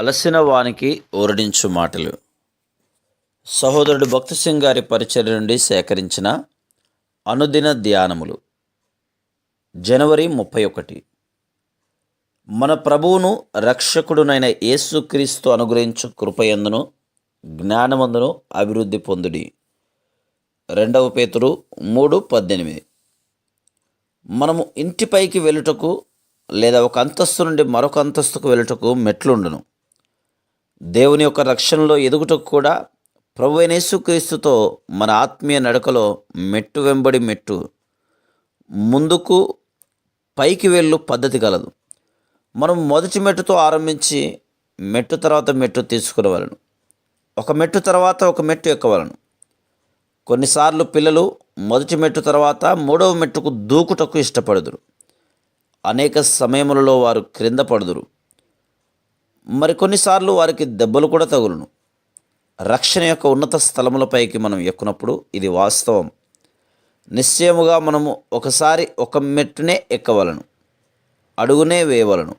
అలసిన వానికి ఊరడించు మాటలు. సహోదరుడు భక్తి సింగ్ గారి పరిచయం నుండి సేకరించిన అనుదిన ధ్యానములు. జనవరి ముప్పై ఒకటి. మన ప్రభువును రక్షకుడునైన యేసుక్రీస్తు అనుగ్రహించు కృపయందును జ్ఞానమందును అభివృద్ధి పొందుడి. రెండవ పేతురు మూడు పద్దెనిమిది. మనము ఇంటిపైకి వెళ్ళుటకు లేదా ఒక అంతస్తు నుండి మరొక అంతస్తుకు వెళ్ళుటకు మెట్లుండును. దేవుని యొక్క రక్షణలో ఎదుగుటకు కూడా ప్రభు యేసుక్రీస్తుతో మన ఆత్మీయ నడకలో మెట్టు వెంబడి మెట్టు. ముందుకు పైకి వెళ్ళు పద్ధతి కలదు మనం మొదటి మెట్టుతో ఆరంభించి మెట్టు తర్వాత మెట్టు తీసుకునేవలను ఒక మెట్టు తర్వాత ఒక మెట్టు ఎక్కవలను. కొన్నిసార్లు పిల్లలు మొదటి మెట్టు తర్వాత మూడవ మెట్టుకు దూకుటకు ఇష్టపడుదురు. అనేక సమయములలో వారు క్రింద పడుదురు. మరికొన్నిసార్లు వారికి దెబ్బలు కూడా తగులును. రక్షణ యొక్క ఉన్నత స్థలములపైకి మనం ఎక్కునప్పుడు ఇది వాస్తవం. నిశ్చయముగా మనము ఒకసారి ఒక మెట్టునే ఎక్కవలను. అడుగునే వేయవలను.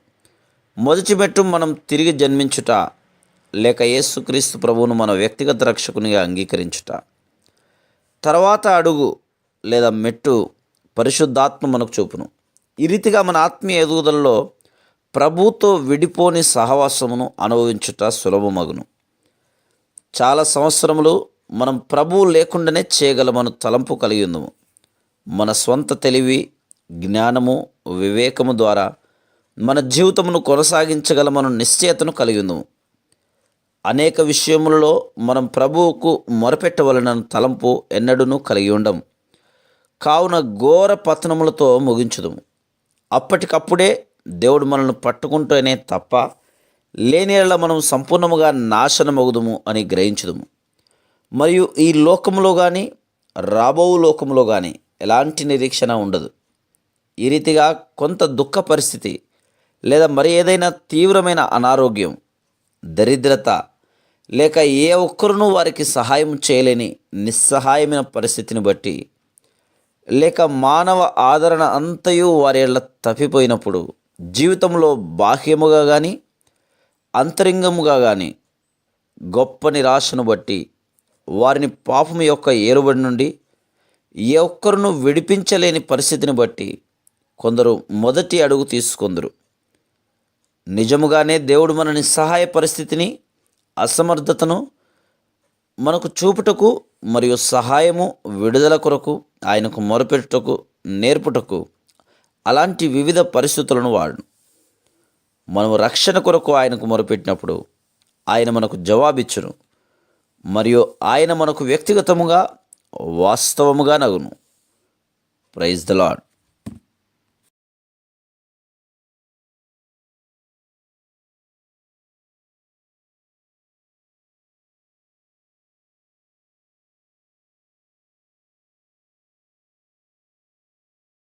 మొదటి మెట్టు మనం తిరిగి జన్మించుట లేక యేసుక్రీస్తు ప్రభువును మన వ్యక్తిగత రక్షకునిగా అంగీకరించుట. తర్వాత అడుగు లేదా మెట్టు పరిశుద్ధాత్మ మనకు చూపును. ఈ రీతిగా మన ఆత్మీయ ఎదుగుదలలో ప్రభుతో విడిపోని సహవాసమును అనుభవించుట సులభమగును. చాలా సంవత్సరములు మనం ప్రభువు లేకుండానే చేయగలమను తలంపు కలిగి ఉందము మన స్వంత తెలివి జ్ఞానము వివేకము ద్వారా మన జీవితమును కొనసాగించగలమను నిశ్చయతను కలిగి ఉందము అనేక విషయములలో మనం ప్రభువుకు మొరపెట్టవలనను తలంపు ఎన్నడూనూ కలిగి ఉండం కావున ఘోర పతనములతో ముగించుదము. అప్పటికప్పుడే దేవుడు మనల్ని పట్టుకుంటేనే తప్ప లేని మనం సంపూర్ణముగా నాశనమగుదుము అని గ్రహించుదుము. మరియు ఈ లోకంలో కానీ రాబో లోకంలో కానీ ఎలాంటి నిరీక్షణ ఉండదు. ఈ రీతిగా కొంత దుఃఖ పరిస్థితి లేదా మరి ఏదైనా తీవ్రమైన అనారోగ్యం దరిద్రత లేక ఏ ఒక్కరునూ వారికి సహాయం చేయలేని నిస్సహాయమైన పరిస్థితిని బట్టి లేక మానవ ఆదరణ అంతయు వారి తప్పిపోయినప్పుడు జీవితంలో బాహ్యముగా కానీ అంతరింగముగా కానీ గొప్ప నిరాశను బట్టి వారిని పాపం యొక్క ఏలుబడి నుండి ఏ ఒక్కరును విడిపించలేని పరిస్థితిని బట్టి కొందరు మొదటి అడుగు తీసుకొందరు. నిజముగానే దేవుడు మనని సహాయ పరిస్థితిని అసమర్థతను మనకు చూపుటకు మరియు సహాయము విడుదల కొరకు ఆయనకు మొరపెట్టుటకు నేర్పుటకు అలాంటి వివిధ పరిస్థితులను వాడును. మనము రక్షణ కొరకు ఆయనకు మొరపెట్టినప్పుడు ఆయన మనకు జవాబిచ్చును. మరియు ఆయన మనకు వ్యక్తిగతముగా వాస్తవముగా నగును. Praise the Lord